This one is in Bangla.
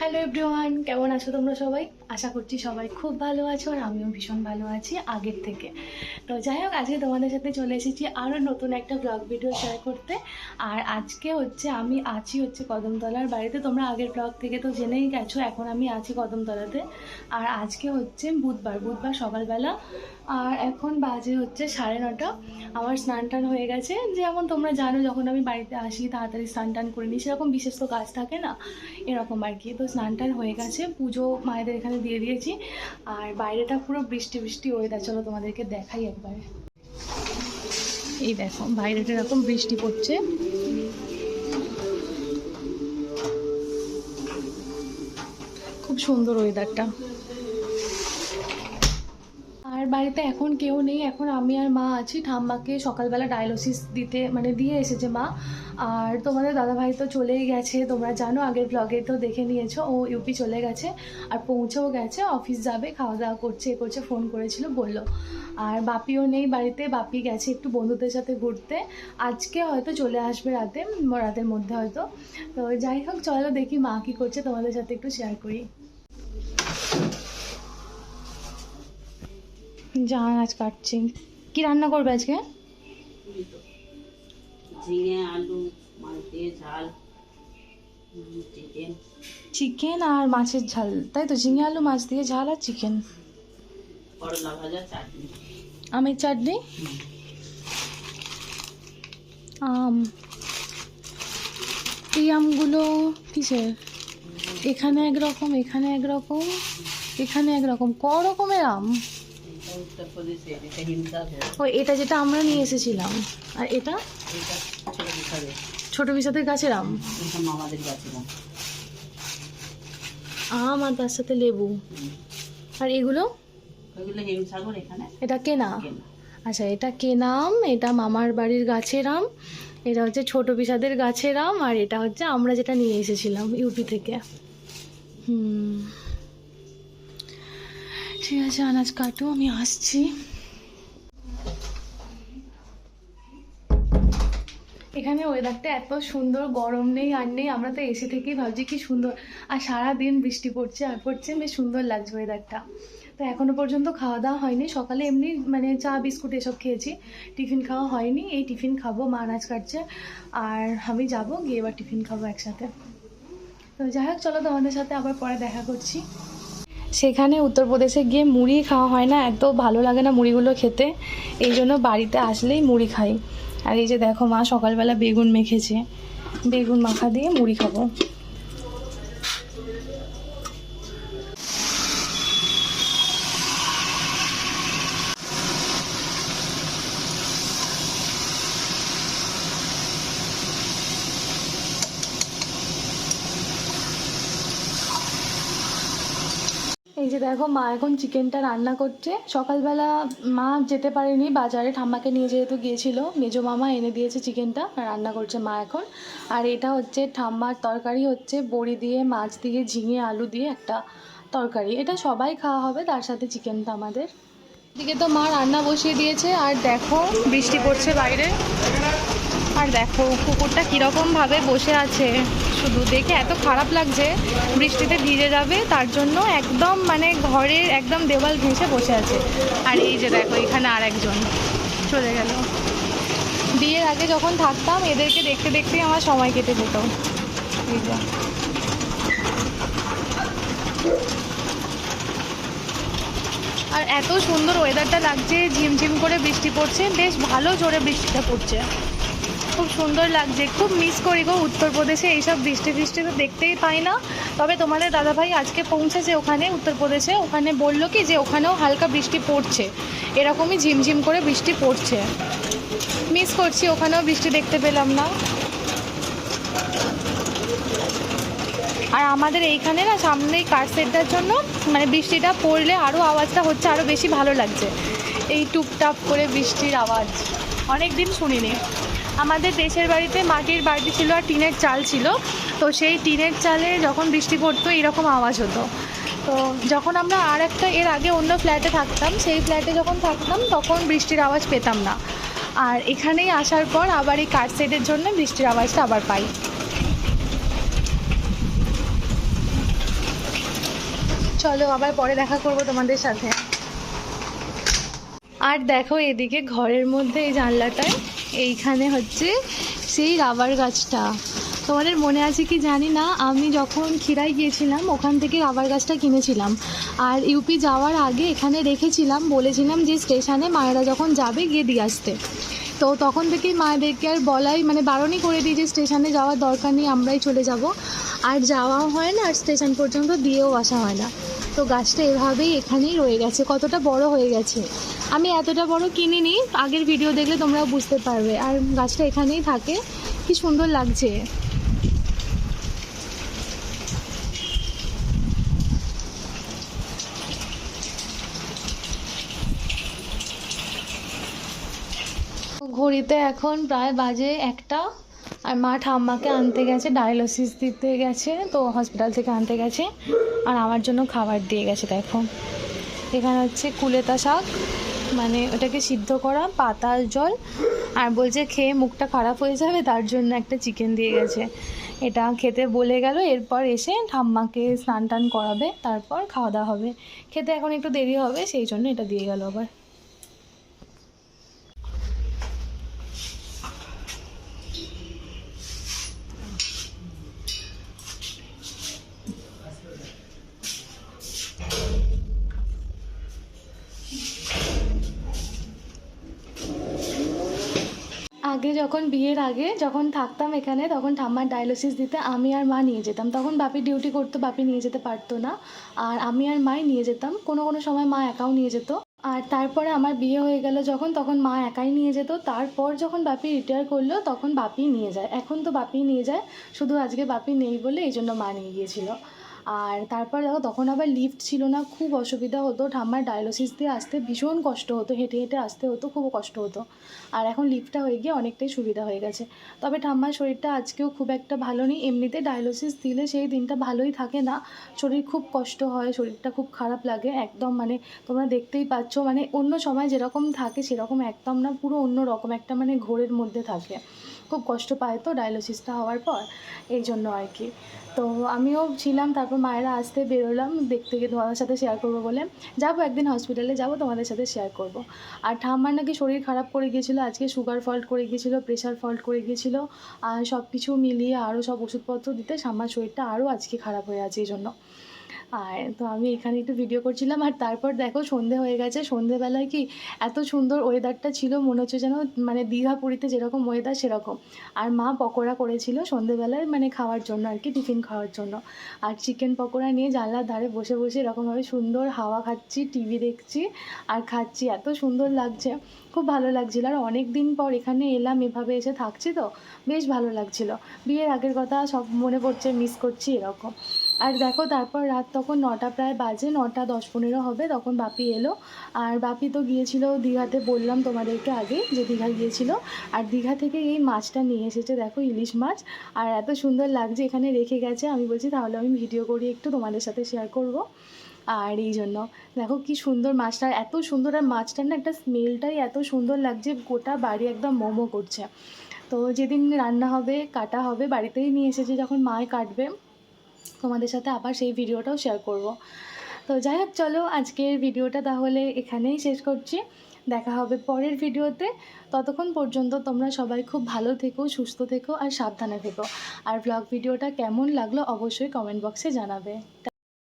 হ্যালো এভরিওয়ান কেমন আছো তোমরা সবাই? আশা করছি সবাই খুব ভালো আছো আর আমিও ভীষণ ভালো আছি আগের থেকে। তো যাই হোক, আজকে তোমাদের সাথে চলে এসেছি আরও নতুন একটা ব্লগ ভিডিও শেয়ার করতে। আর আজকে হচ্ছে আমি আছি হচ্ছে কদমতলার বাড়িতে। তোমরা আগের ব্লগ থেকে তো জেনেই গেছো, এখন আমি আছি কদমতলাতে। আর আজকে হচ্ছে বুধবার বুধবার সকালবেলা। আর এখন বাজে হচ্ছে সাড়ে নটা। আমার স্নান টান হয়ে গেছে। যেমন তোমরা জানো, যখন আমি বাড়িতে আসি, তাড়াতাড়ি স্নান টান করে নিই। সেরকম বিশেষ তো কাজ থাকে না। এরকম আর কি। তো স্নান টান হয়ে গেছে, পুজো মায়েদের এখানে দিয়ে দিয়েছি। আর বাইরেটা পুরো বৃষ্টি বৃষ্টি ওয়েদার চলো তোমাদেরকে দেখাই একবার। এই দেখো, বাইরেটা এরকম বৃষ্টি পড়ছে। খুব সুন্দর ওয়েদারটা বাড়িতে এখন কেউ নেই, এখন আমি আর মা আছি। ঠাম্মাকে সকালবেলা ডায়ালিসিস দিতে মানে দিয়ে এসেছে মা। আর তোমাদের দাদাভাই তো চলেই গেছে, তোমরা জানো, আগের ব্লগে তো দেখে নিয়েছো, ও ইউপি চলে গেছে। আর পৌঁছেও গেছে অফিস যাবে খাওয়া দাওয়া করছে, এ করছে ফোন করেছিল, বলল। আর বাপিও নেই বাড়িতে, বাপি গেছে একটু বন্ধুদের সাথে ঘুরতে। আজকে হয়তো চলে আসবে রাতে রাতের মধ্যে হয়তো। তো যাই হোক, চলো দেখি মা কী করছে, তোমাদের সাথে একটু শেয়ার করি। যা আজ কাটছি। কি রান্না করবে আজকে? ঝিঙে আলু ঝাল চিকেন চিকেন আর মাছের ঝাল। তাই তো ঝিঙে আলু মাছ দিয়ে ঝাল আর চিকেন করলা ভাজা চাটনি। আমের চাটনি? আম। এই আমগুলো কিসের? এখানে একরকম এখানে একরকম এখানে একরকম। ক রকমের আম? ও এটা যেটা আমরা নিয়ে এসেছিলাম। আর এটা? ছোট বিষাদের গাছের আম? আম। আর তার সাথে লেবু। আর এগুলো? এটা কেনা। আচ্ছা এটা কেনা আম এটা মামার বাড়ির গাছের আম এটা হচ্ছে ছোট বিষাদের গাছের আম আর এটা হচ্ছে আমরা যেটা নিয়ে এসেছিলাম ইউপি থেকে। হুম। ঠিক আছে, আনাজ কাটো, আমি আসছি। এখানে ওয়েদারটা এত সুন্দর, গরম নেই, আর নেই, আমরা তো এসে থেকেই ভাবছি কি সুন্দর। আর সারা দিন বৃষ্টি পড়ছে, আর পড়ছে, বেশ সুন্দর লাগছে ওয়েদারটা তো এখনও পর্যন্ত খাওয়া দাওয়া হয়নি, সকালে এমনি মানে চা, বিস্কুট এসব খেয়েছি। টিফিন খাওয়া হয়নি, এই টিফিন খাব, মা আনাজ কাটছে, আর আমি যাব, গিয়ে এবার টিফিন খাব একসাথে। তো যাই হোক, চলো তোমাদের সাথে আবার পরে দেখা করছি। সেখানে উত্তরপ্রদেশে গিয়ে মুড়ি খাওয়া হয় না, এত ভালো লাগে না মুড়িগুলো খেতে। এই জন্য বাড়িতে আসলেই মুড়ি খাই। আর এই যে দেখো মা সকালবেলা বেগুন মেখেছে। বেগুন মাখা দিয়ে মুড়ি খাব। যে দেখো মা এখন চিকেনটা রান্না করছে। সকালবেলা মা যেতে পারেনি বাজারে, ঠাম্মাকে নিয়ে যেহেতু গিয়েছিল, মেজো মামা এনে দিয়েছে চিকেনটা, রান্না করছে মা এখন। আর এটা হচ্ছে ঠাম্মার তরকারি হচ্ছে বড়ি দিয়ে, মাছ দিয়ে, ঝিঙে, আলু দিয়ে একটা তরকারি। এটা সবাই খাওয়া হবে, তার সাথে চিকেনটা আমাদের। এদিকে তো মা রান্না বসিয়ে দিয়েছে, আর দেখো বৃষ্টি পড়ছে বাইরে। আর দেখো কুকুরটা কীরকমভাবে বসে আছে। শুধু দেখে এত খারাপ লাগছে, বৃষ্টিতে ভিজে যাবে, তার জন্য একদম মানে ঘরের একদম দেওয়াল ঘেঁষে বসে আছে। আর এই যে দেখো, এখানে আর একজন চলে গেল। বিয়ের আগে যখন থাকতাম, এদেরকে দেখতে দেখতেই আমার সময় কেটে যেত। আর এত সুন্দর ওয়েদারটা লাগছে, ঝিমঝিম করে বৃষ্টি পড়ছে, বেশ ভালো জোরে বৃষ্টিটা পড়ছে। খুব সুন্দর লাগছে। খুব মিস করি গো উত্তরপ্রদেশে, এইসব বৃষ্টি ফৃষ্টি তো দেখতেই পাই না। তবে তোমাদের দাদাভাই আজকে পৌঁছেছে ওখানে, উত্তরপ্রদেশে। ওখানে বলল কি যে ওখানেও হালকা বৃষ্টি পড়ছে। এরকমই ঝিমঝিম করে বৃষ্টি পড়ছে। মিস করছি, ওখানেও বৃষ্টি দেখতে পেলাম না। আর আমাদের এইখানে না সামনে এই কার সেটটার জন্য মানে বৃষ্টিটা পড়লে আরও আওয়াজটা হচ্ছে আরও বেশি ভালো লাগছে। এই টুপটাপ করে বৃষ্টির আওয়াজ। অনেক দিন শুনিনি। আমাদের দেশের বাড়িতে মাটির বাড়ি ছিল আর টিনের চাল ছিল। তো সেই টিনের চালে যখন বৃষ্টি পড়তো, এরকম আওয়াজ হতো। তো যখন আমরা আর একটা, এর আগে অন্য ফ্ল্যাটে থাকতাম, সেই ফ্ল্যাটে যখন থাকতাম, তখন বৃষ্টির আওয়াজ পেতাম না। আর এখানেই আসার পর আবার এই কার সেটের জন্য বৃষ্টির আওয়াজটা আবার পাই। চলো আবার পরে দেখা করব তোমাদের সাথে। আর দেখো এদিকে ঘরের মধ্যে এই জানলাটায় এইখানে হচ্ছে সেই রাবার গাছটা। তোমাদের মনে আছে কি জানি না? আমি যখন খিরাই গিয়েছিলাম, ওখান থেকে রাবার গাছটা কিনেছিলাম। আর ইউপি যাওয়ার আগে এখানে রেখেছিলাম, বলেছিলাম যে স্টেশনে মায়েরা যখন যাবে, গিয়ে দিয়ে আসতে। তো তখন থেকেই মায়েদেরকে আর বলাই মানে বারণই করে দিই যে স্টেশনে যাওয়ার দরকার নেই, আমরাই চলে যাব। আর যাওয়াও হয় না, আর স্টেশন পর্যন্ত দিয়েও আসা হয় না। তো গাছটা এভাবেই এখানেই রয়ে গেছে, কতটা বড় হয়ে গেছে। আমি এতটা বড় কিনিনি, আগের ভিডিও দেখলে তোমরাও বুঝতে পারবে। আর গাছটা এখানেই থাকে। কি সুন্দর লাগছে। ঘড়িতে এখন প্রায় বাজে একটা, আর মা ঠাম্মাকে আনতে গেছে ডায়ালিসিস দিতে গেছে, তো হসপিটাল থেকে আনতে গেছে, আর আমার জন্য খাবার দিয়ে গেছে, দেখো। এখানে হচ্ছে কুলেতা শাক মানে ওটাকে সিদ্ধ করা পাতাল জল, আর বলছে খেয়ে মুখটা খারাপ হয়ে যাবে, তার জন্য একটা চিকেন দিয়ে গেছে। এটা খেতে বলে গেল, এরপর এসে ঠাম্মাকে স্নান টান করাবে, তারপর খাওয়া দাওয়া হবে। খেতে এখন একটু দেরি হবে, সেই জন্য এটা দিয়ে গেল আবার। আগে যখন বিয়ের আগে যখন থাকতাম এখানে, তখন ঠাম্মার ডায়ালিসিস দিতে আমি আর মা নিয়ে যেতাম। তখন বাপি ডিউটি করতো, বাপি নিয়ে যেতে পারতো না। আর আমি আর মাই নিয়ে যেতাম। কোনো কোনো সময় মা একাও নিয়ে যেত। আর তারপরে আমার বিয়ে হয়ে গেল যখন, তখন মা একাই নিয়ে যেত। তারপর যখন বাপি রিটায়ার করল, তখন বাপি নিয়ে যায়। এখন তো বাপি নিয়ে যায়। শুধু আজকে বাপি নেই বলে এই জন্য মা নিয়ে গিয়েছিল। আর তারপর দেখো, তখন আবার লিফট ছিল না, খুব অসুবিধা হতো। ঠাম্মার ডায়ালিসিস দিয়ে আসতে ভীষণ কষ্ট হতো, হেঁটে হেঁটে আসতে হতো, খুব কষ্ট হতো। আর এখন লিফটটা হয়ে গিয়ে অনেকটাই সুবিধা হয়ে গেছে। তবে ঠাম্মার শরীরটা আজকেও খুব একটা ভালো নেই। এমনিতে ডায়ালিসিস দিলে সেই দিনটা ভালোই থাকে না। শরীর খুব কষ্ট হয়, শরীরটা খুব খারাপ লাগে, একদম মানে তোমরা দেখতেই পাচ্ছ মানে অন্য সময় যেরকম থাকে সেরকম একদম না, পুরো অন্য রকম একটা মানে ঘোরের মধ্যে থাকে। খুব কষ্ট পায় তো ডায়ালিসিসটা হওয়ার পর, এই জন্য আর কি। তো আমিও ছিলাম, তারপর মায়েরা আসতে বেরোলাম, দেখতে গিয়ে তোমাদের সাথে শেয়ার করব বলে। যাব একদিন হসপিটালে যাব তোমাদের সাথে শেয়ার করব। আর ঠাম্মার নাকি শরীর খারাপ করে গিয়েছিল, আজকে সুগার ফল্ট করে গিয়েছিল প্রেশার ফল্ট করে গিয়েছিল। আর সব কিছু মিলিয়ে আরও সব ওষুধপত্র দিতে ঠাম্মার শরীরটা আরও আজকে খারাপ হয়ে আছে, এই জন্য। আর তো আমি এখানে একটু ভিডিও করছিলাম, আর তারপর দেখো সন্ধে হয়ে গেছে। সন্ধেবেলায় কি এত সুন্দর ওয়েদারটা ছিল, মনে হচ্ছে যেন মানে দীঘা পুরীতে যেরকম ওয়েদার সেরকম। আর মা পকোড়া করেছিল সন্ধেবেলায় মানে খাওয়ার জন্য আর কি টিফিন খাওয়ার জন্য। আর চিকেন পকোড়া নিয়ে জানলার ধারে বসে বসে এরকমভাবে সুন্দর হাওয়া খাচ্ছি টিভি দেখছি আর খাচ্ছি। এত সুন্দর লাগছে, খুব ভালো লাগছিল। আর অনেক দিন পর এখানে এলাম, এভাবে এসে থাকছি তো, বেশ ভালো লাগছিল। বিয়ের আগের কথা সব মনে পড়ছে মিস করছি এরকম। আর দেখো, তারপর রাত তখন নটা, প্রায় বাজে, নটা দশ পনেরো হবে, তখন বাপি এলো। আর বাপি তো গিয়েছিল দীঘাতে, বললাম তোমাদেরকে আগে যে দীঘা গিয়েছিল। আর দীঘা থেকে এই মাছটা নিয়ে এসেছে, দেখো ইলিশ মাছ। আর এত সুন্দর লাগছে, এখানে রেখে গেছে। আমি বলছি, তাহলে আমি ভিডিও করি, একটু তোমাদের সাথে শেয়ার করব। আর এই জন্য, দেখো কি সুন্দর মাছটা এত সুন্দর, আর মাছটার না একটা স্মেলটাই এত সুন্দর লাগছে, গোটা বাড়ি একদম মোমো করছে। তো যেদিন রান্না হবে, কাটা হবে, বাড়িতেই নিয়ে এসেছে, যখন মায় কাটবে। তোমাদের সাথে আবার সেই ভিডিওটাও শেয়ার করব। তো যাই হোক, চলো আজকের ভিডিওটা তাহলে এখানেই শেষ করছি। দেখা হবে পরের ভিডিওতে। ততক্ষণ পর্যন্ত তোমরা সবাই খুব ভালো থেকো, সুস্থ থেকো আর সাবধানে থেকো। আর ব্লগ ভিডিওটা কেমন লাগল অবশ্যই কমেন্ট বক্সে জানাবে।